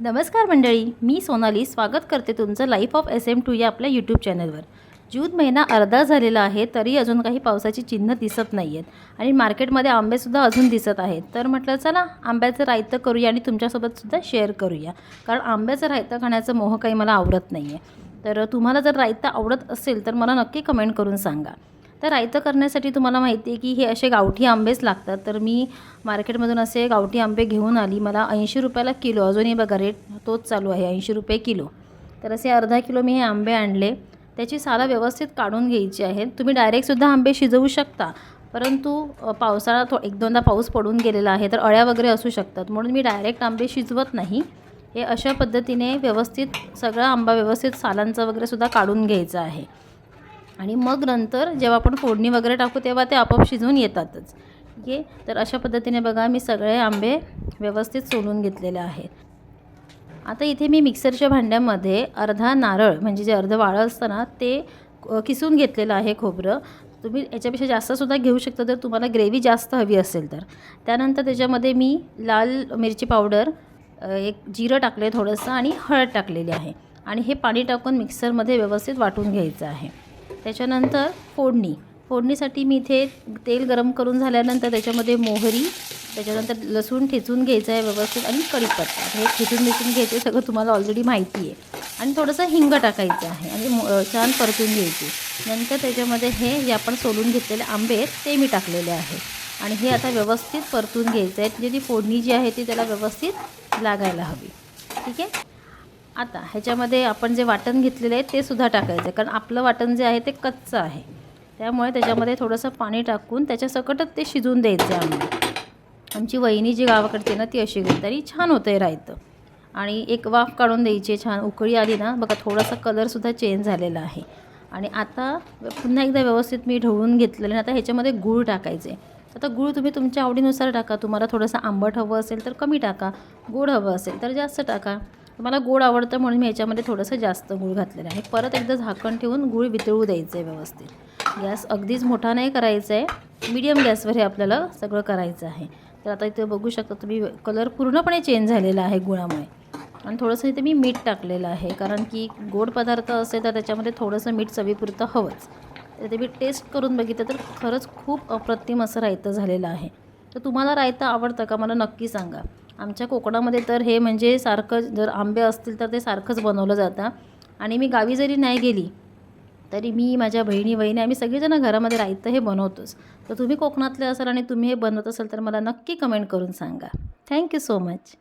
नमस्कार मंडळी मी सोनाली स्वागत करते तुमचं life of S M two या आपल्या यूट्यूब चॅनलवर जून महिना अर्धा झालेला आहे तरी अजून काही पावसाची चिन्ह दिसत नाही आहेत आणि मार्केटमध्ये आंबेसुद्धा अजून दिसत आहेत. तर म्हटलं चला आंब्याचं रायतं करूया आणि तुमच्यासोबतसुद्धा शेअर करूया. कारण आंब्याचं रायतं खाण्याचं मोह काही मला आवडत नाही आहे तर तुम्हाला जर रायतं आवडत असेल तर मला नक्की कमेंट करून सांगा. तर रायतं करण्यासाठी तुम्हाला माहिती आहे की हे असे गावठी आंबेच लागतात. तर मी मार्केटमधून असे गावठी आंबे घेऊन आली. मला ऐंशी रुपयाला किलो अजूनही बघा रेट तोच चालू आहे ऐंशी रुपये किलो. तर असे अर्धा किलो मी हे आंबे आणले. त्याची साला व्यवस्थित काढून घ्यायची आहेत तुम्ही डायरेक्टसुद्धा आंबे शिजवू शकता. परंतु पावसाळा थो एक दोनदा पाऊस पडून गेलेला आहे तर अळ्या वगैरे असू शकतात. म्हणून मी डायरेक्ट आंबे शिजवत नाही. हे अशा पद्धतीने व्यवस्थित सगळा आंबा व्यवस्थित सालांचा वगैरे सुद्धा काढून घ्यायचा आहे. आणि मग नंतर जेव्हा आपण फोडणी वगैरे टाकू तेव्हा ते आपोआप शिजून येतातच. ठीक आहे तर अशा पद्धतीने बघा मी सगळे आंबे व्यवस्थित सोलून घेतलेले आहेत. आता इथे मी मिक्सरच्या भांड्यामध्ये अर्धा नारळ म्हणजे जे अर्धं वाळं असतं ना ते किसून घेतलेलं आहे खोबरं. तुम्ही याच्यापेक्षा जास्तसुद्धा घेऊ शकता जर तुम्हाला ग्रेव्ही जास्त हवी असेल तर. त्यानंतर त्याच्यामध्ये मी लाल मिरची पावडर एक जिरं टाकलं आहे थोडंसं आणि हळद टाकलेली आहे. आणि हे पाणी टाकून मिक्सरमध्ये व्यवस्थित वाटून घ्यायचं आहे. त्याच्यानंतर फोडणी. फोडणीसाठी मी इथे तेल गरम करून झाल्यानंतर त्याच्यामध्ये मोहरी त्याच्यानंतर लसूण ठेचून घ्यायचं आहे व्यवस्थित आणि कढीपत्ता. हे ठेचून ठेचून घ्यायचे सगळं तुम्हाला ऑलरेडी माहिती आहे. आणि थोडंसं हिंग टाकायचं आहे आणि मो- छान परतून घ्यायची. नंतर त्याच्यामध्ये हे जे आपण सोलून घेतलेले आंबे आहेत ते मी टाकलेले आहे. आणि हे आता व्यवस्थित परतून घ्यायचं आहे. म्हणजे ती फोडणी जी आहे ती त्याला व्यवस्थित लागायला हवी. ठीक आहे? आता ह्याच्यामध्ये आपण जे वाटण घेतलेलं आहे ते सुद्धा टाकायचं आहे. कारण आपलं वाटण जे आहे ते कच्चं आहे. त्यामुळे त्याच्यामध्ये थोडंसं पाणी टाकून त्याच्यासकटच ते शिजून द्यायचं आहे आम्हाला. आमची वहिनी जी गावाकडची ना ती अशी तरी छान होतं आहे रायतं. आणि एक वाफ काढून द्यायची छान. उकळी आली ना बघा थोडासा कलरसुद्धा चेंज झालेला आहे. आणि आता पुन्हा एकदा व्यवस्थित मी ढवळून घेतलेलं आणि आता ह्याच्यामध्ये गूळ टाकायचे. आता गूळ तुम्ही तुमच्या आवडीनुसार टाका. तुम्हाला थोडंसं आंबट हवं असेल तर कमी टाका. गोड हवं असेल तर जास्त टाका. मला गोड आवडतं म्हणून मी याच्यामध्ये थोडंसं जास्त गूळ घातलेलं आहे. परत एकदा झाकण ठेवून गूळ वितळू द्यायचं आहे व्यवस्थित. गॅस अगदीच मोठा नाही करायचा आहे. मीडियम गॅसवर हे आपल्याला सगळं करायचं आहे. तर आता इथे बघू शकता तुम्ही कलर पूर्णपणे चेंज झालेला आहे गुळामुळे. आणि थोडंसं इथे मी मीठ टाकलेलं आहे कारण की गोड पदार्थ असेल तर त्याच्यामध्ये थोडंसं मीठ चवीपुरतं हवंच. तर ते मी टेस्ट करून बघितलं तर खरंच खूप अप्रतिम असं रायतं झालेलं आहे. तर तुम्हाला रायतं आवडतं का? मला नक्की सांगा. आमच्या कोकणामध्ये तर हे म्हणजे सारखं जर आंबे असतील तर ते सारखंच बनवलं जातं. आणि मी गावी जरी नाही गेली तरी मी माझ्या बहिणी बहिणी आम्ही सगळेजण घरामध्ये राहतं हे बनवतोच. तर तुम्ही कोकणातले असाल आणि तुम्ही हे बनवत असाल तर मला नक्की कमेंट करून सांगा. Thank you so much